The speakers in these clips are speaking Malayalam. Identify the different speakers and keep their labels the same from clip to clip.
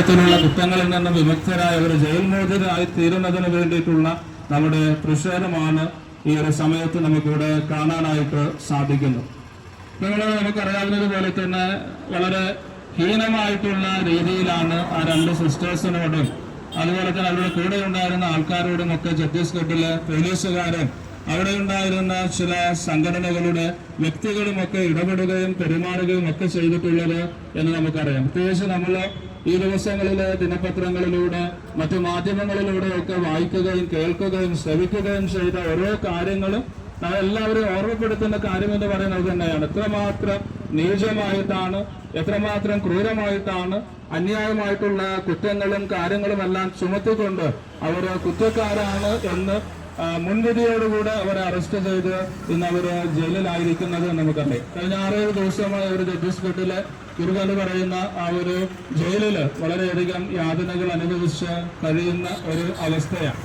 Speaker 1: തരത്തിലുള്ള കുറ്റങ്ങളിൽ നിന്ന് വിമുക്തരായ ഒരു ജയിൽ മോചിതരായി തീരുന്നതിന് വേണ്ടിയിട്ടുള്ള നമ്മുടെ പ്രക്ഷേപമാണ് ഈ ഒരു സമയത്ത് നമുക്കിവിടെ കാണാനായിട്ട് സാധിക്കുന്നു. നിങ്ങൾ നമുക്കറിയാവുന്നതുപോലെ തന്നെ വളരെ ഹീനമായിട്ടുള്ള രീതിയിലാണ് ആ രണ്ട് സിസ്റ്റേഴ്സിനോടും അതുപോലെ തന്നെ അവരുടെ കൂടെ ഉണ്ടായിരുന്ന ആൾക്കാരോടും ഒക്കെ ഛത്തീസ്ഗഡിലെ പോലീസുകാരും അവിടെ ഉണ്ടായിരുന്ന ചില സംഘടനകളുടെ വ്യക്തികളുമൊക്കെ ഇടപെടുകയും പെരുമാറുകയും ഒക്കെ ചെയ്തിട്ടുള്ളത് എന്ന് നമുക്കറിയാം. പ്രത്യേകിച്ച് നമ്മൾ ഈ ദിവസങ്ങളിലെ ദിനപത്രങ്ങളിലൂടെ മറ്റു മാധ്യമങ്ങളിലൂടെ ഒക്കെ വായിക്കുകയും കേൾക്കുകയും ശ്രവിക്കുകയും ചെയ്ത ഓരോ കാര്യങ്ങളും എല്ലാവരും ഓർമ്മപ്പെടുത്തുന്ന കാര്യം എന്ന് പറയുന്നത് തന്നെയാണ്. എത്രമാത്രം നീചമായിട്ടാണ് എത്രമാത്രം ക്രൂരമായിട്ടാണ് അന്യായമായിട്ടുള്ള കുറ്റങ്ങളും കാര്യങ്ങളും എല്ലാം ചുമത്തിക്കൊണ്ട് അവർ കുറ്റക്കാരാണ് എന്ന് മുൻവിധിയോടുകൂടെ അവരെ അറസ്റ്റ് ചെയ്ത് ഇന്ന് അവർ ജയിലിലായിരിക്കുന്നത് നമുക്കറിയാം കഴിഞ്ഞ ആറേഴ് ദിവസമായി അവർ ജഡ്ജിസ് കുറുക എന്ന് പറയുന്ന ആ ഒരു ജയിലിൽ വളരെയധികം യാതനകൾ അനുഭവിച്ച് കഴിയുന്ന ഒരു അവസ്ഥയാണ്.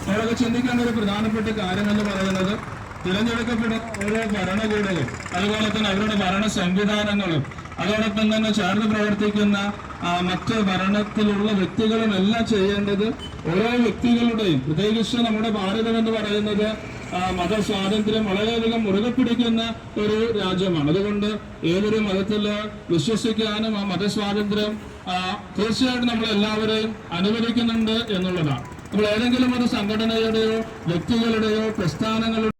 Speaker 1: നമ്മളൊക്കെ ചിന്തിക്കേണ്ട ഒരു പ്രധാനപ്പെട്ട കാര്യം എന്ന് പറയുന്നത് തിരഞ്ഞെടുക്കപ്പെടുന്ന ഓരോ ഭരണകൂടവും അതുപോലെ തന്നെ അവരുടെ ഭരണ സംവിധാനങ്ങളും അതോടൊപ്പം തന്നെ ചേർന്ന് പ്രവർത്തിക്കുന്ന മറ്റ് ഭരണത്തിലുള്ള വ്യക്തികളും എല്ലാം ചെയ്യേണ്ടത് ഓരോ വ്യക്തികളുടെയും പ്രത്യേകിച്ച് നമ്മുടെ ഭാരതം എന്ന് പറയുന്നത് മതസ്വാതന്ത്ര്യം വളരെയധികം മുറുകെ പിടിക്കുന്ന ഒരു രാജ്യമാണ്. അതുകൊണ്ട് ഏതൊരു മതത്തിൽ വിശ്വസിക്കാനും ആ മതസ്വാതന്ത്ര്യം തീർച്ചയായിട്ടും നമ്മൾ എല്ലാവരെയും അനുവദിക്കുന്നുണ്ട് എന്നുള്ളതാണ്. നമ്മൾ ഏതെങ്കിലും ഒരു സംഘടനയുടെയോ വ്യക്തികളുടെയോ പ്രസ്ഥാനങ്ങളുടെയോ